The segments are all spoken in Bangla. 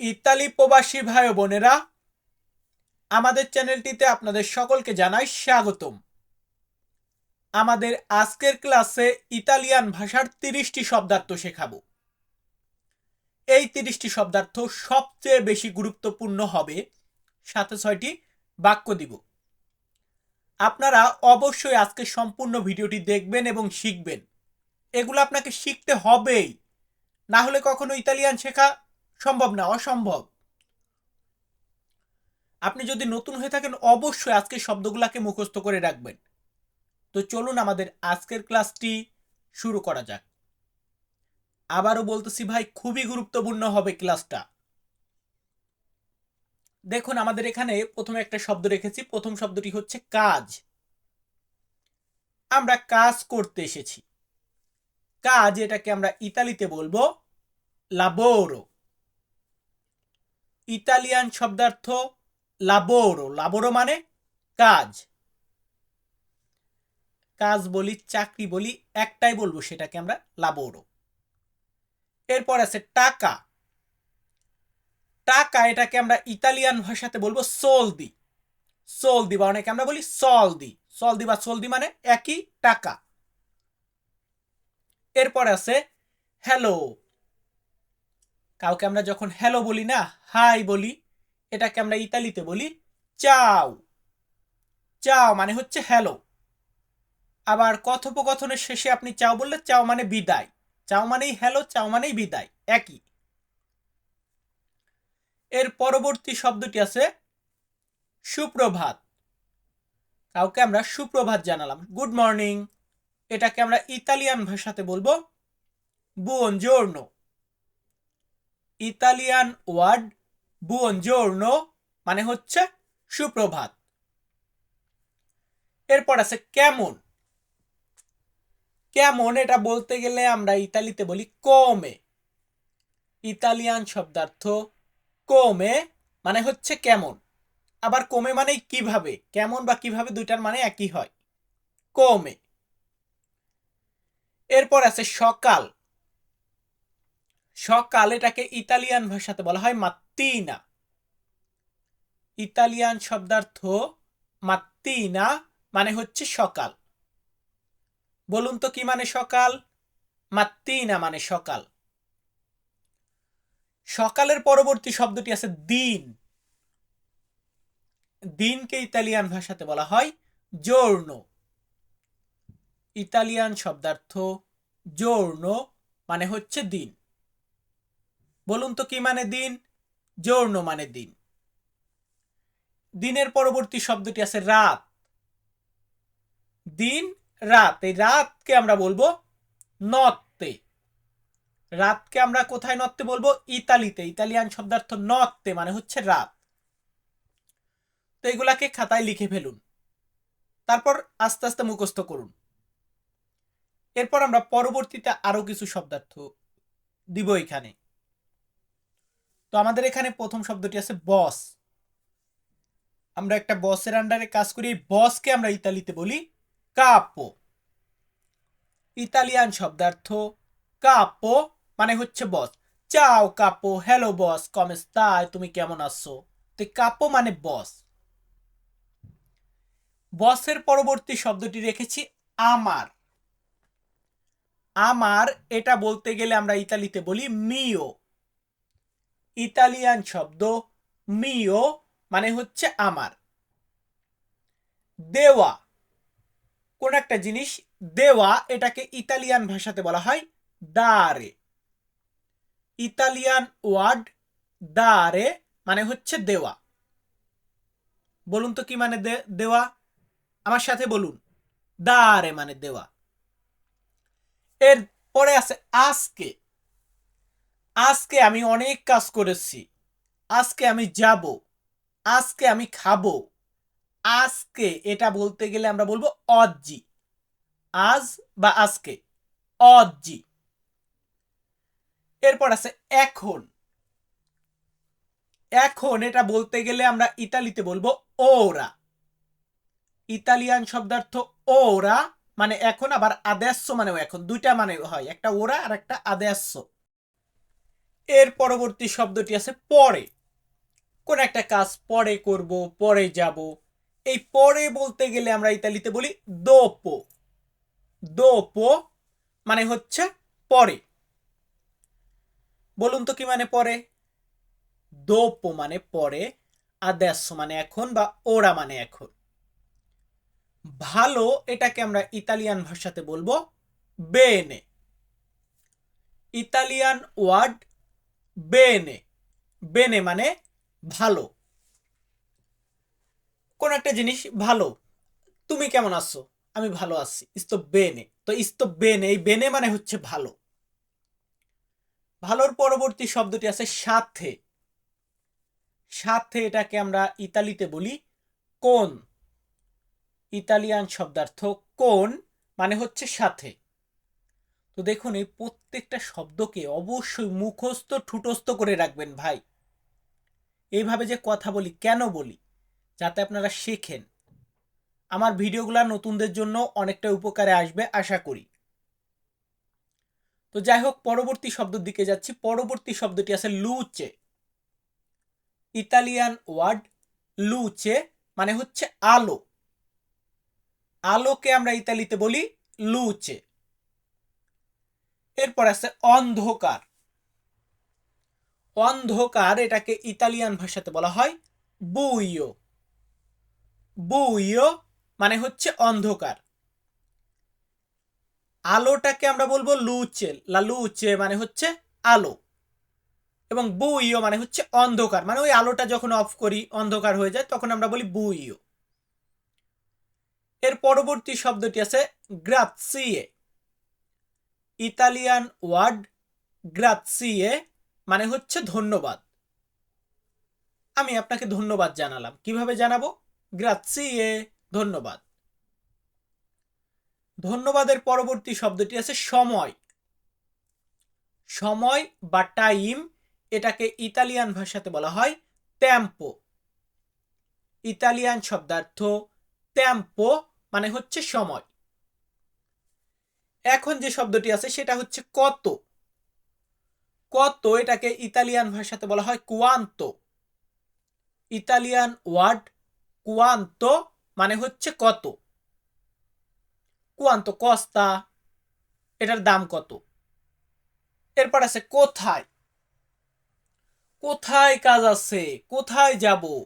ইতালি প্রবাসী ভাই বোনেরা, আমাদের চ্যানেলটিতে আপনাদের সকলকে জানাই স্বাগতম। আমাদের আজকের ক্লাসে ইতালিয়ান ভাষার তিরিশটি শব্দার্থ শেখাবো। এই তিরিশটি শব্দার্থ সবচেয়ে বেশি গুরুত্বপূর্ণ হবে, সাথে ছয়টি বাক্য দিব। আপনারা অবশ্যই আজকে সম্পূর্ণ ভিডিওটি দেখবেন এবং শিখবেন। এগুলো আপনাকে শিখতে হবেই, না হলে কখনো ইতালিয়ান শেখা সম্ভব না, অসম্ভব। আপনি যদি নতুন হয়ে থাকেন, অবশ্যই আজকের শব্দগুলোকে মুখস্থ করে রাখবেন। তো চলুন আমাদের আজকের ক্লাসটি শুরু করা যাক। আবারও বলতেছি ভাই, খুবই গুরুত্বপূর্ণ হবে ক্লাসটা। দেখুন, আমাদের এখানে প্রথমে একটা শব্দ রেখেছি। প্রথম শব্দটি হচ্ছে কাজ। আমরা কাজ করতে এসেছি। কাজ এটাকে আমরা ইতালিতে বলব লাবোরো ইতালিয়ান শব্দার্থ লাবোরো লাবোরো মানে কাজ। কাজ বলি, চাকরি বলি, একটাই বলব সেটাকে আমরা লাবোরো এরপর আছে টাকা। টাকা এটাকে আমরা ইতালিয়ান ভাষাতে বলব সোলদি সোলদি বা অনেকে আমরা বলি সলদি সলদি বা সোলদি মানে একই টাকা। এরপর আছে হ্যালো কাউকে আমরা যখন হ্যালো বলি না হাই বলি, এটাকে আমরা ইতালিতে বলি চাও। চাও মানে হচ্ছে হ্যালো আবার কথোপকথনের শেষে আপনি চাও বললে চাও মানে বিদায়। চাও মানেই হ্যালো চাও মানেই বিদায়, একই। এর পরবর্তী শব্দটি আছে সুপ্রভাত। কাউকে আমরা সুপ্রভাত জানালাম। গুড মর্নিং এটাকে আমরা ইতালিয়ান ভাষাতে বলব বুয়নজোর্নো ইতালিয়ান ওয়ার্ড বুয়নজোর্নো মানে হচ্ছে সুপ্রভাত। এরপর আছে কেমন কেমন এটা বলতে গেলে আমরা ইতালিতে বলি কোমে ইতালিয়ান শব্দার্থ কোমে মানে হচ্ছে কেমন। আবার কমে মানে কীভাবে, কেমন বা কীভাবে দুইটার মানে একই হয়। কোমে এরপর আছে সকাল সকাল, এটাকে ইতালিয়ান ভাষাতে বলা হয় মাত্তিনা। ইতালিয়ান শব্দার্থ মাত্তিনা মানে হচ্ছে সকাল। বলুন তো কি মানে সকাল? মাত্তিনা মানে সকাল। সকালের পরবর্তী শব্দটি আছে দিন। দিনকে ইতালিয়ান ভাষাতে বলা হয় জোর্নো ইতালিয়ান শব্দার্থ জোর্নো মানে হচ্ছে দিন। বলুন তো কি মানে দিন? জোর্নো মানে দিন। দিনের পরবর্তী শব্দটি আছে রাত। দিন, রাত, এই রাতকে আমরা বলব নত্তে। রাতকে আমরা কোথায় নত্তে বলব? ইতালিতে। ইতালিয়ান শব্দার্থ নত্তে মানে হচ্ছে রাত। তো এগুলাকে খাতায় লিখে ফেলুন। তারপর আস্তে আস্তে মুখস্থ করুন। এরপর আমরা পরবর্তীতে আরও কিছু শব্দার্থ দিব এখানে। তো আমাদের এখানে প্রথম শব্দটি আছে বস আমরা একটা বসের আন্ডারে কাজ করি, এই বসকে আমরা ইতালিতে বলি কাপো ইতালিয়ান শব্দার্থ কাপো মানে হচ্ছে বস চাও কাপো হ্যালো বস কমেস্তায় তুমি কেমন আছো? তো কাপো মানে বস বসের পরবর্তী শব্দটি রেখেছি আমার আমার এটা বলতে গেলে আমরা ইতালিতে বলি মিও ইতালিয়ান শব্দ মিও মানে হচ্ছে আমার। দেওয়া, কোন একটা জিনিস, দেওয়া এটাকে ইতালিয়ান ভাষাতে বলা হয় দারে ইতালিয়ান ওয়ার্ড দারে মানে হচ্ছে দেওয়া। বলুন তো কি মানে দেওয়া? আমার সাথে বলুন। দারে মানে দেওয়া। এর পরে আছে আজকে। আজকে আমি অনেক কাজ করেছি। আজকে আমি যাব। আজকে আমি খাব। আজকে এটা বলতে গেলে আমরা বলব অজ্জি। আজ বা আজকে। অজ্জি। এরপর আছে এখন। এখন এটা বলতে গেলে আমরা ইতালিতে বলব ওরা। ইতালিয়ান শব্দার্থ ওরা মানে এখন আবার আদেশ্য মানেও এখন। দুইটা মানে হয়, একটা ওরা আর একটা আদেশ্য এর পরবর্তী শব্দটি আছে পরে। কোন একটা কাজ পরে করব, পরে যাব। এই পরে বলতে গেলে আমরা ইতালিতে বলি দোপো দোপো মানে হচ্ছে পরে। বলুন তো কি মানে পরে? দোপো মানে পরে আদেsso মানে এখন বা ওরা মানে এখন। ভালো এটাকে আমরা ইতালিয়ান ভাষাতে বলব বেনে ইতালিয়ান ওয়ার্ড বেনে বেনে মানে ভালো। কোন একটা জিনিস ভালো। তুমি কেমন আছো? আমি ভালো আছি। ইস্তো বেনে। তো ইস্তো বেনে। এই বেনে মানে হচ্ছে ভালো। ভালোর পরবর্তী শব্দটি আছে সাথে। সাথে এটাকে আমরা ইতালিতে বলি কোন। ইতালিয়ান শব্দার্থ কোন মানে হচ্ছে সাথে। তো দেখুন, এই প্রত্যেকটা শব্দকে অবশ্যই মুখস্থ, ঠুটস্থ করে রাখবেন ভাই। এইভাবে যে কথা বলি, কেন বলি? যাতে আপনারা শেখেন। আমার ভিডিওগুলো নতুনদের জন্য অনেকটা উপকারে আসবে, আশা করি। তো যাই হোক, পরবর্তী শব্দের দিকে যাচ্ছি। পরবর্তী শব্দটি আছে লুচে। ইতালিয়ান ওয়ার্ড লুচে মানে হচ্ছে আলো। আলোকে আমরা ইতালিতে বলি লুচে। এরপর আছে অন্ধকার। অন্ধকার এটাকে ইতালিয়ান ভাষাতে বলা হয় বুইও বুইও মানে হচ্ছে অন্ধকার। আলোটাকে আমরা বলব লুচে। লুচে মানে হচ্ছে আলো। এবং বুইও মানে হচ্ছে অন্ধকার। মানে ওই আলোটা যখন অফ করি, অন্ধকার হয়ে যায়, তখন আমরা বলি বুইও এর পরবর্তী শব্দটি আছে গ্রাৎসিয়ে ইতালিয়ান ওয়ার্ড গ্রাৎসিয়ে মানে হচ্ছে ধন্যবাদ। আমি আপনাকে ধন্যবাদ জানালাম। কীভাবে জানাব? গ্রাৎসিয়ে ধন্যবাদ। ধন্যবাদের পরবর্তী শব্দটি আছে সময়। সময় বা টাইম এটাকে ইতালিয়ান ভাষাতে বলা হয় ট্যাম্পো ইতালিয়ান শব্দার্থ ট্যাম্পো মানে হচ্ছে সময়। এখন যে শব্দটি আছে, সেটা হচ্ছে কত। কত এটাকে ইতালিয়ান ভাষাতে বলা হয় কুয়ান্ত। ইতালিয়ান ওয়ার্ড কুয়ান্ত মানে হচ্ছে কত। কুয়ান্ত, কস্তা, এটার দাম কত। এরপর আছে কোথায়। কোথায় কাজ আছে? কোথায় যাব?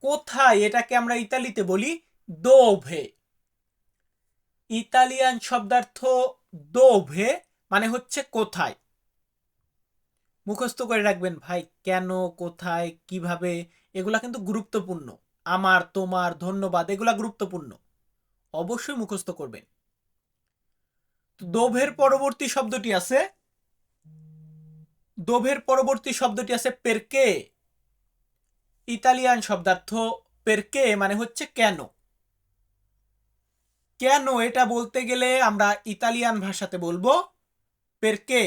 কোথায় এটাকে আমরা ইতালিতে বলি দোভে। ইতালিয়ান শব্দার্থ দোভে মানে হচ্ছে কোথায়? মুখস্থ করে রাখবেন, ভাই, কেন, কোথায়, কীভাবে? এগুলা কিন্তু গুরুত্বপূর্ণ। আমার, তোমার, ধন্যবাদ, এগুলা গুরুত্বপূর্ণ। অবশ্যই মুখস্থ করবেন। দোভের পরবর্তী শব্দটি আছে দোভের পরবর্তী শব্দটি আছে পেরকে ইতালিয়ান শব্দার্থ পেরকে মানে হচ্ছে কেন। কেন এটা বলতে গেলে আমরা ইতালিয়ান ভাষাতে বলব? পেরকে।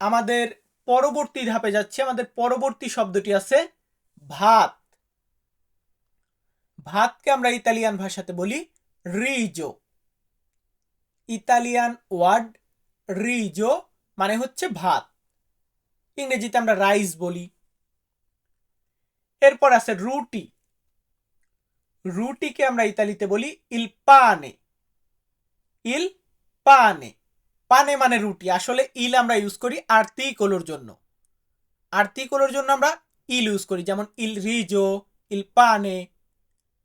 আমাদের পরবর্তী ধাপে যাচ্ছে। আমাদের পরবর্তী শব্দটি আছে ভাত। ভাতকে আমরা ইতালিয়ান ভাষাতে বলি রিজো। ইতালিয়ান ওয়ার্ড রিজো মানে হচ্ছে ভাত। ইংরেজিতে আমরা রাইস বলি। এরপর আছে রুটি। রুটিকে আমরা ইতালিতে বলি ইল পানে। ইল পানে। পানে মানে রুটি। আসলে ইল আমরা ইউজ করি আর্তিকলোর জন্য। আর্তিকলোর জন্য আমরা ইল ইউজ করি। যেমন ইল রিজো, ইল পানে।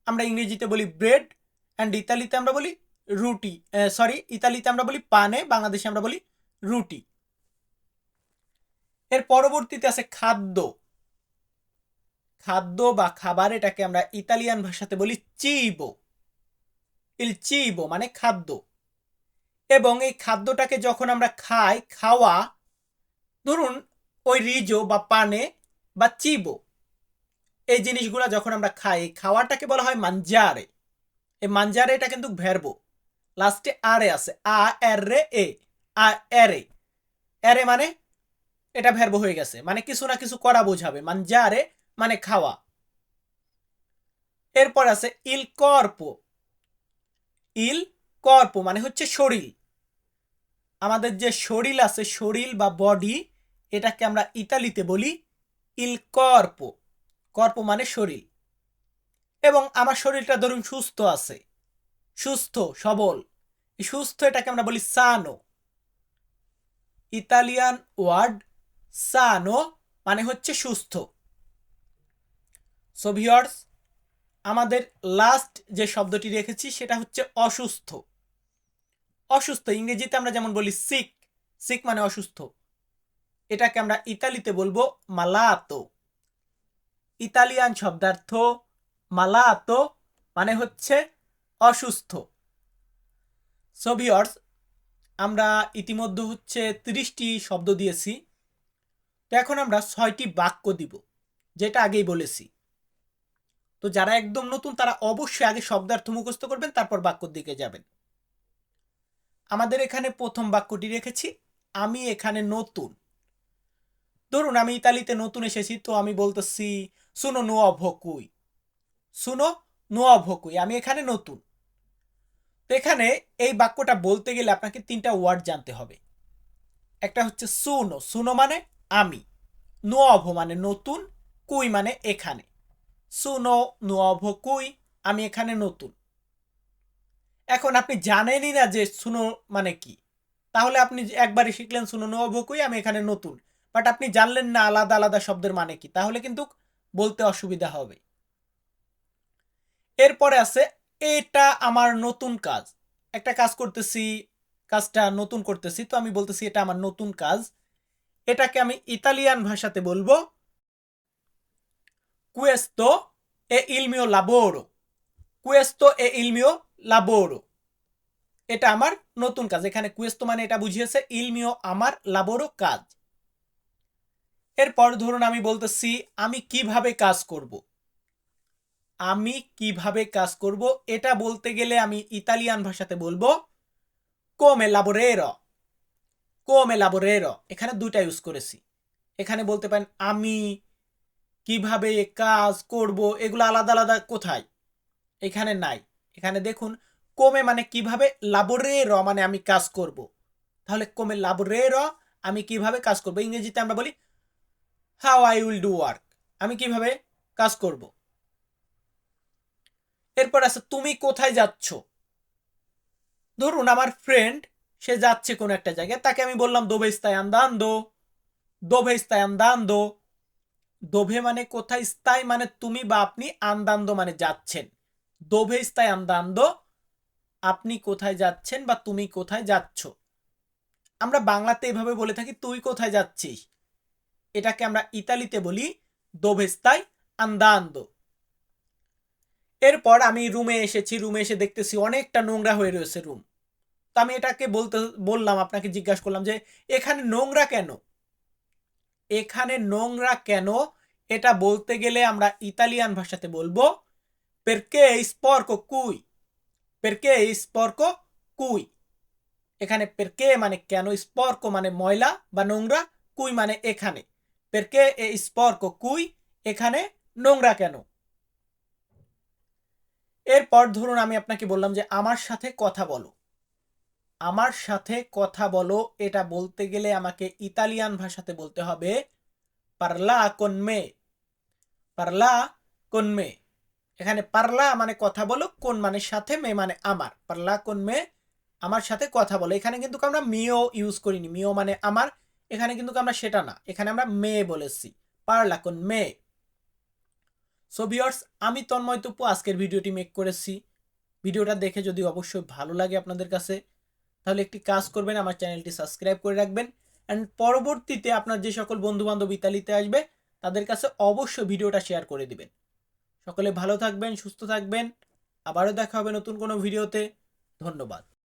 আমরা ইংরেজিতে বলি ব্রেড অ্যান্ড ইতালিতে আমরা বলি রুটি। সরি ইতালিতে আমরা বলি পানে, বাংলাদেশে আমরা বলি রুটি। এর পরবর্তীতে আছে খাদ্য। খাদ্য বা খাবার এটাকে আমরা ইতালিয়ান ভাষাতে বলি চিবো। ইল চিবো মানে খাদ্য। এবং এই খাদ্যটাকে যখন আমরা খাই, খাওয়া, ধরুন ওই রিজো বা পানে বা চিবো। এই জিনিসগুলো যখন আমরা খাই খাওয়াটাকে বলা হয় মাঞ্জারে এই মাঞ্জারে এটা কিন্তু ভেরবো। লাস্টে আরে আছে। আ, এর, রে, এ। আ, এরে এরে মানে এটা ভেরবো হয়ে গেছে। মানে কিছু না কিছু করা বোঝাবে। মাঞ্জারে মানে খাওয়া। এরপর আছে ইল কর্প। ইল কর্প মানে হচ্ছে শরীর। আমাদের যে শরীর আছে, শরীর বা বডি, এটাকে আমরা ইতালিতে বলি ইল কর্প। কর্প মানে শরীর। এবং আমার শরীরটা ধরুন সুস্থ আছে, সুস্থ, সবল। সুস্থ এটাকে আমরা বলি সানো। ইতালিয়ান ওয়ার্ড সানো মানে হচ্ছে সুস্থ। সো ভিউয়ার্স আমাদের লাস্ট যে শব্দটি রেখেছি, সেটা হচ্ছে অসুস্থ। অসুস্থ, ইংরেজিতে আমরা যেমন বলি সিক সিক মানে অসুস্থ। এটাকে আমরা ইতালিতে বলব মালাতো ইতালিয়ান শব্দার্থ মালাতো মানে হচ্ছে অসুস্থ। সো ভিউয়ার্স আমরা ইতিমধ্যে হচ্ছে তিরিশটি শব্দ দিয়েছি। তো এখন আমরা ছয়টি বাক্য দিব, যেটা আগেই বলেছি। তো যারা একদম নতুন, তারা অবশ্যই আগে শব্দার্থ মুখস্থ করবেন, তারপর বাক্যর দিকে যাবেন। আমাদের এখানে প্রথম বাক্যটি রেখেছি, আমি এখানে নতুন। ধরুন, আমি ইতালিতে নতুন এসেছি, তো আমি বলতেছি শুনো নোয়া ভকুই শুনো নোয়া ভকুই আমি এখানে নতুন। তো এখানে এই বাক্যটা বলতে গেলে আপনাকে তিনটা ওয়ার্ড জানতে হবে। একটা হচ্ছে সুনো সুনো মানে আমি। নোয়াভ মানে নতুন কুই মানে এখানে। সুনো কুই, আমি এখানে নতুন। এখন আপনি জানেনই না যে সুনো মানে কি। তাহলে আপনি একবারই শিখলেন সুনো নোয়াভ কুই, আমি এখানে নতুন। বাট আপনি জানলেন না আলাদা আলাদা শব্দের মানে কি, তাহলে কিন্তু বলতে অসুবিধা হবে। এরপরে আছে, এটা আমার নতুন কাজ। একটা কাজ করতেছি, কাজটা নতুন করতেছি, তো আমি বলতেছি, এটা আমার নতুন কাজ। এটাকে আমি ইতালিয়ান ভাষাতে বলব কুয়েস্তো এ ইলমিও লাবোরো কুয়েস্তো এ ইলমিও লাবোরো এটা আমার নতুন কাজ। এখানে কুয়েস্তো মানে এটা বুঝিয়েছে ইলমিও আমার লাবোরো কাজ। এরপর ধরুন আমি বলতেছি, আমি কীভাবে কাজ করব? আমি কীভাবে কাজ করব? এটা বলতে গেলে আমি ইতালিয়ান ভাষাতে বলব কোমে লাবোরের কোমে লাবোরের এখানে দুইটা ইউজ করেছি। এখানে বলতে পারেন, আমি কীভাবে কাজ করব, এগুলো আলাদা আলাদা কোথায়? এখানে নাই। এখানে দেখুন, কমে মানে কীভাবে? লাবরে র মানে আমি কাজ করব। তাহলে কোমে র আমি কীভাবে কাজ করব? ইংরেজিতে আমরা বলি how I will do work আমি কীভাবে কাজ করব? এরপর আছে, তুমি কোথায় যাচ্ছ? ধরুন, আমার ফ্রেন্ড সে যাচ্ছে কোনো একটা জায়গায়, তাকে আমি বললাম দোভে স্তায় আন্দান্দো দোভে স্তায় আন্দান্দো। দোভে মানে কোথায়? স্থায় মানে তুমি বা আপনি আন্দান্দো মানে যাচ্ছেন। দোভে স্থায় আন্দান্দো, আপনি কোথায় যাচ্ছেন বা তুমি কোথায় যাচ্ছ। আমরা বাংলাতে এভাবে বলে থাকি, তুই কোথায় যাচ্ছিস? এটাকে আমরা ইতালিতে বলি দোভেস্তাই আন্দান্দো। এরপর আমি রুমে এসেছি, রুমে এসে দেখতেছি অনেকটা নোংরা হয়ে রয়েছে রুম তো আমি এটাকে বলতে, বললাম, আপনাকে জিজ্ঞাসা করলাম যে, এখানে নোংরা কেন? এখানে নোংরা কেন? এটা বলতে গেলে আমরা ইতালিয়ান ভাষাতে বলব পেরকে স্পর্ক কুই পেরকে স্পর্ক কুই এখানে পেরকে মানে কেন? স্পর্ক মানে ময়লা বা নোংরা কুই মানে এখানে। পেরকে এ স্পর্ক কুই এখানে নোংরা কেন? এরপর ধরুন আমি আপনাকে বললাম যে আমার সাথে কথা বলো। আমার সাথে কথা বলো, এটা বলতে গেলে আমাকে ইতালিয়ান ভাষাতে বলতে হবে। পারলা কোন মে পারলা কোন মে এখানে পারলা মানে কথা বলো কোন মানে সাথে মে মানে আমার। পারলা কোন মে আমার সাথে কথা বলো। এখানে কিন্তু আমরা মিও ইউজ করিনি। মিও মানে আমার। এখানে কিন্তু আমরা সেটা না। এখানে আমরা মে বলেছি। পারলা কোন মে সো ভিওর্স আমি তন্ময় তুপু আজকের ভিডিওটি মেক করেছি। ভিডিওটা দেখে যদি অবশ্যই ভালো লাগে আপনাদের কাছে তাহলে একটি কাজ করবেন, আমার চ্যানেলটি সাবস্ক্রাইব করে রাখবেন। অ্যান্ড পরবর্তীতে আপনার যে সকল বন্ধুবান্ধব ইতালিতে আসবে, তাদের কাছে অবশ্যই ভিডিওটা শেয়ার করে দিবেন। সকলে ভালো থাকবেন, সুস্থ থাকবেন। আবারও দেখা হবে নতুন কোনো ভিডিওতে। ধন্যবাদ।